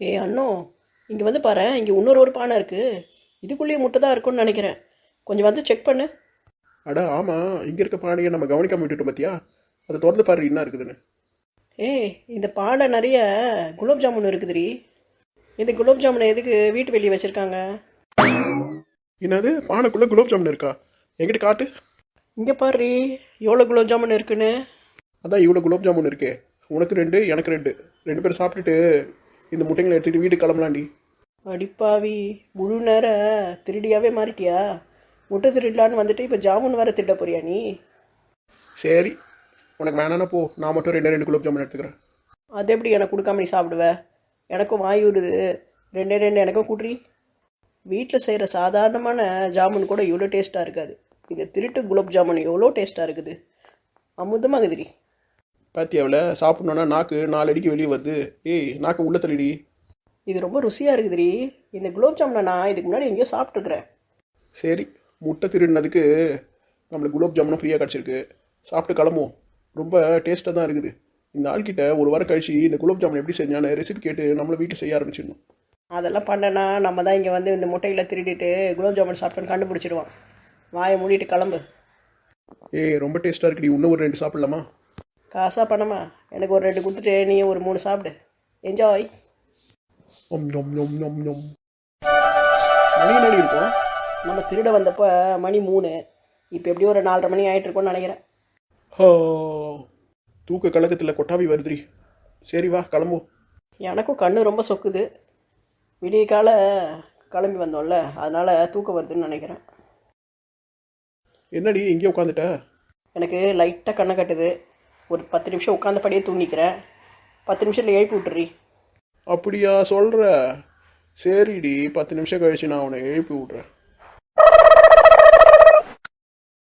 ஏய் அண்ணோ இங்கே வந்து பாரு இங்கே இன்னொரு ஒரு பானை இருக்குது இதுக்குள்ளேயே முட்டை தான் இருக்கும்னு நினைக்கிறேன். கொஞ்சம் வந்து செக் பண்ணு. அட ஆமாம் இங்கே இருக்க பானையை நம்ம கவனிக்காம விட்டுட்டோம் பார்த்தியா அதை திறந்து பாரு என்ன இருக்குதுன்னு. ஏய் இந்த பானை நிறைய குலோப் ஜாமுன் இருக்குதுடி. இந்த குலோப் ஜாமுனை எதுக்கு வீட்டு வெளியே வச்சுருக்காங்க? என்னது பானைக்குள்ளே குலோப் ஜாமுன் இருக்கா? என்கிட்ட காட்டு. இங்கே பாரு எவ்வளோ குலோப் ஜாமுன் இருக்குன்னு. அதான் இவ்வளோ குலோப் ஜாமுன் இருக்கே. உனக்கு ரெண்டு எனக்கு ரெண்டு. ரெண்டு பேரும் சாப்பிட்டுட்டு இந்த முட்டைங்களை எடுத்துகிட்டு வீட்டுக்கு கிளம்பலாண்டி. அடிப்பாவி முழு நேர திருடியாவே மாறிட்டியா? முட்டை திருடலான்னு வந்துட்டு இப்போ ஜாமுன் வேற திட்ட போறியா நீ? சரி உனக்கு வேணான்னா போ. நான் மட்டும் ரெண்டு ரெண்டு குலோப் ஜாமுன் எடுத்துக்கிறேன். அது எப்படி எனக்கு கொடுக்காம நீ சாப்பிடுவ? எனக்கும் வாய் விடுது ரெண்டே ரெண்டு எனக்கும் கூட்ரி வீட்டில் செய்கிற சாதாரணமான ஜாமுன் கூட இவ்வளோ டேஸ்ட்டாக இருக்காது. இந்த திருட்டு குலோப் ஜாமுன் எவ்வளோ டேஸ்ட்டாக இருக்குது? அமுதமாகுதுடி. பாத்தியாவில் சாப்பிட்ணுன்னா நாக்கு நாலு அடிக்கு வெளியே வருது. ஏய் நாக்கு உள்ள தள்ளிடி. இது ரொம்ப ருசியாக இருக்குதுடி. இந்த குலோப் ஜாமுனை நான் இதுக்கு முன்னாடி எங்கேயோ சாப்பிட்ருக்குறேன் சரி முட்டை திருடினதுக்கு நம்மளுக்கு குலோப் ஜாமுனும் ஃப்ரீயாக கிடச்சிருக்கு. சாப்பிட்டு கிளம்புவோம். ரொம்ப டேஸ்ட்டாக தான் இருக்குது. இந்த ஆள்கிட்ட ஒரு வாரம் கழிச்சு இந்த குலோப் ஜாமுன் எப்படி செஞ்சான்னு ரெசிபி கேட்டு நம்மள வீட்டில் செய்ய ஆரம்பிச்சிடணும். அதெல்லாம் பண்ணனா நம்ம தான் இங்கே வந்து இந்த முட்டைகளை திருடிட்டு குலோப் ஜாமுன் சாப்பிட்டோன்னு கண்டுபிடிச்சிடுவான். வாயை மூடிட்டு கிளம்பு. ஏய் ரொம்ப டேஸ்ட்டாக இருக்குடி. இன்னும் ஒரு ரெண்டு சாப்பிட்லாமா? காசா பணமா? எனக்கு ஒரு ரெண்டு கொடுத்துட்டு நீயும் ஒரு மூணு சாப்பிடு. என்ஜாய் ஒம் நொம் நொம் நொம் நொம். மணி என்னடி இருக்கும் நம்ம திருட வந்தப்போ மணி மூணு. இப்போ எப்படியும் ஒரு நாலரை மணி ஆயிட்டு இருக்கும்னு நினைக்கிறேன். ஹோ. தூக்க கலக்கத்தில் கொட்டாவி வருதுடி. சரி வா கிளம்புவோம் எனக்கும் கண்ணு ரொம்ப சொக்குது. விடிய கால கிளம்பி வந்தோம்ல அதனால் தூக்கம் வருதுன்னு நினைக்கிறேன். என்னடி இங்கே உட்காந்துட்ட? எனக்கு லைட்டாக கண்ணை கட்டுது. ஒரு பத்து நிமிஷம் உட்காந்தபடியே தூங்கிக்கிறேன் பத்து நிமிஷத்தில் எழுப்பி விட்டுறி. அப்படியா சொல்கிற சரிடி பத்து நிமிஷம் கழிச்சு நான் உன்னை எழுப்பி விட்றேன்.